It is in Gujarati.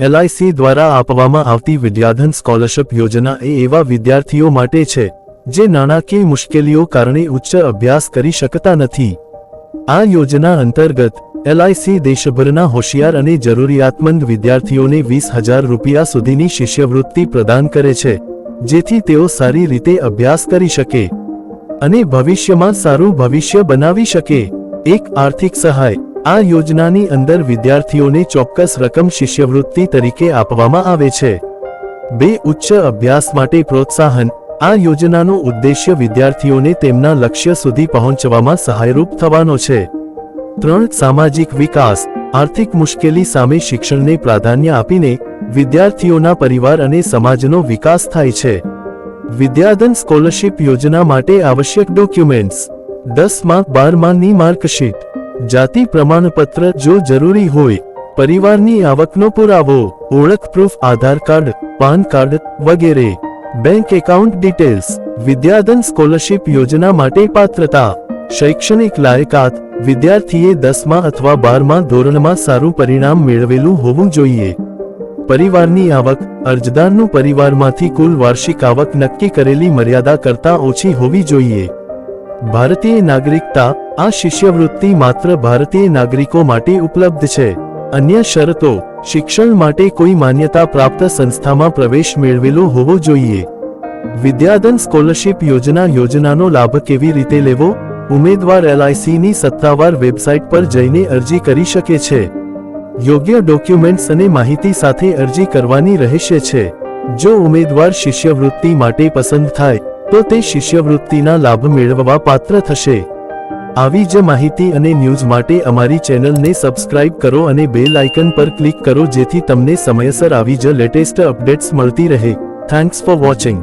એલઆઈસી દ્વારા આપવામાં આવતી વિદ્યાધન સ્કોલરશિપ યોજના એ એવા વિદ્યાર્થીઓ માટે છે, જે નાણાકીય મુશ્કેલીઓ કારણે ઉચ્ચ અભ્યાસ કરી શકતા નથી. આ યોજના અંતર્ગત એલઆઈસી દેશભરના હોશિયાર અને જરૂરિયાતમંદ વિદ્યાર્થીઓને વીસ હજાર રૂપિયા સુધીની શિષ્યવૃત્તિ પ્રદાન કરે છે, જેથી તેઓ સારી રીતે અભ્યાસ કરી શકે. અને ભવિષ્યમાં સારું ભવિષ્ય બનાવી શકે. એક આર્થિક સહાય આ યોજનાની અંદર વિદ્યાર્થીઓને ચોક્કસ રકમ શિષ્યવૃત્તિ તરીકે આપવામાં આવે છે. બે ઉચ્ચ અભ્યાસ માટે પ્રોત્સાહન. આ યોજનાનો ઉદ્દેશ્ય વિદ્યાર્થીઓને તેમના લક્ષ્ય સુધી પહોંચવામાં સહાયરૂપ થવાનો છે. ત્રણ, સામાજિક વિકાસ. આર્થિક મુશ્કેલી સામે શિક્ષણને પ્રાધાન્ય આપીને વિદ્યાર્થીઓના પરિવાર અને સમાજનો વિકાસ થાય છે. વિદ્યાધન સ્કોલરશિપ યોજના માટે આવશ્યક ડોક્યુમેન્ટ્સ. દસ માર્ક, બાર માની માર્કશીટ. જાતિ પ્રમાણપત્ર જો જરૂરી હોય, પરિવારની આવકનો પુરાવો, ઓળખ proof Aadhaar card, PAN card વગેરે. Bank account details Vidyadhan scholarship યોજના માટે પાત્રતા. શૈક્ષણિક લાયકાત, વિદ્યાર્થીએ દસમા અથવા બારમા ધોરણમાં સારું પરિણામ મેળવેલું હોવું જોઈએ. પરિવારની આવક, અરજદારનું પરિવારમાંથી કુલ વાર્ષિક આવક નક્કી કરેલી મર્યાદા કરતાં ઓછી હોવી જોઈએ. ભારતીય નાગરિકતા આ શિષ્યવૃત્તિ માત્ર ભારતીય નાગરિકો માટે ઉપલબ્ધ છે. અન્ય શરતો, શિક્ષણ માટે કોઈ માન્યતા પ્રાપ્ત સંસ્થામાં પ્રવેશ મેળવેલો હોવો જોઈએ. વિદ્યાધન સ્કોલરશિપ યોજના યોજનાનો લાભ કેવી રીતે લેવો? ઉમેદવાર એલઆઈસીની સત્તાવાર વેબસાઇટ પર જઈને અરજી કરી શકે છે. યોગ્ય ડોક્યુમેન્ટ્સ અને માહિતી સાથે અરજી કરવાની રહેશે છે. જો ઉમેદવાર શિષ્યવૃત્તિ માટે પસંદ થાય, તો તે શિષ્યવૃત્તિના લાભ મેળવવા પાત્ર થશે. આવી જ માહિતી અને ન્યૂઝ માટે અમારી ચેનલને સબસ્ક્રાઇબ કરો અને બેલ આઇકન પર ક્લિક કરો જેથી તમને સમયસર આવી જ લેટેસ્ટ અપડેટ્સ મળતી રહે. Thanks for watching